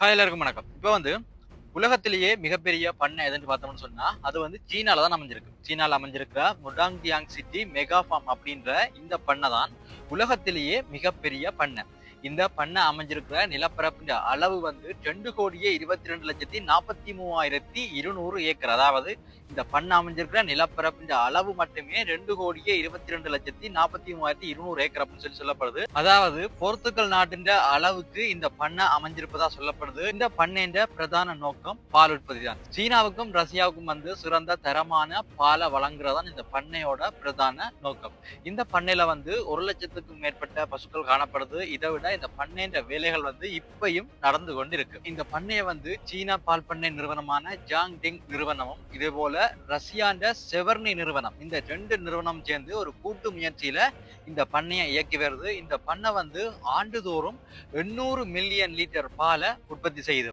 Hi எல்லாருக்கும் வணக்கம். இப்போ வந்து உலகத்திலேயே மிகப்பெரிய பண்ணை எதுன்னு பார்த்தோம்னு சொன்னா அது வந்து சீனால தான் அமைஞ்சிருக்கு. சீனால அமைஞ்சிருக்கிற முடாங்டியாங் சிட்டி மெகா ஃபார்ம் அப்படின்ற இந்த பண்ணை தான் உலகத்திலேயே மிகப்பெரிய பண்ணை. இந்த பண்ணை அமைஞ்சிருக்கிற நிலப்பரப்பின் அளவு வந்து ரெண்டு கோடியே இருபத்தி ரெண்டு லட்சத்தி நாற்பத்தி மூவாயிரத்தி இருநூறு ஏக்கர். அதாவது இந்த பண்ண அமைஞ்சிருக்கிற நிலப்பரப்பின் அளவு மட்டுமே ரெண்டு கோடியே இருபத்தி ரெண்டு லட்சத்தி நாற்பத்தி மூவாயிரத்தி இருநூறு ஏக்கர் அப்படின்னு சொல்லி சொல்லப்படுது. அதாவது போர்த்துக்கல் நாட்டின் அளவுக்கு இந்த பண்ணை அமைஞ்சிருப்பதா சொல்லப்படுது. இந்த பண்ணையின் பிரதான நோக்கம் பால் உற்பத்தி தான். சீனாவுக்கும் ரஷ்யாவுக்கும் வந்து சிறந்த தரமான பாலை வழங்குறதான் இந்த பண்ணையோட பிரதான நோக்கம். இந்த பண்ணையில வந்து ஒரு லட்சத்துக்கும் மேற்பட்ட பசுக்கள் காணப்படுது. இதை விட இந்த பண்ணைன்ற வேலைகள் வந்து இப்பயும் நடந்து கொண்டு இருக்கு இந்த பண்ணையை வந்து சீனா பால் பண்ணை நிறுவனமான ஜாங் டிங் நிறுவனமும் இதே போல ரஷ்யாண்ட செவர்னி நிறுவனம். இந்த ரெண்டு நிறுவனம் சேர்ந்து ஒரு கூட்டு முயற்சியில இந்த பண்ணையை இயக்கி வருது இந்த பண்ணை வந்து ஆண்டுதோறும் எண்ணூறு மில்லியன் லிட்டர் பாலை உற்பத்தி செய்யுது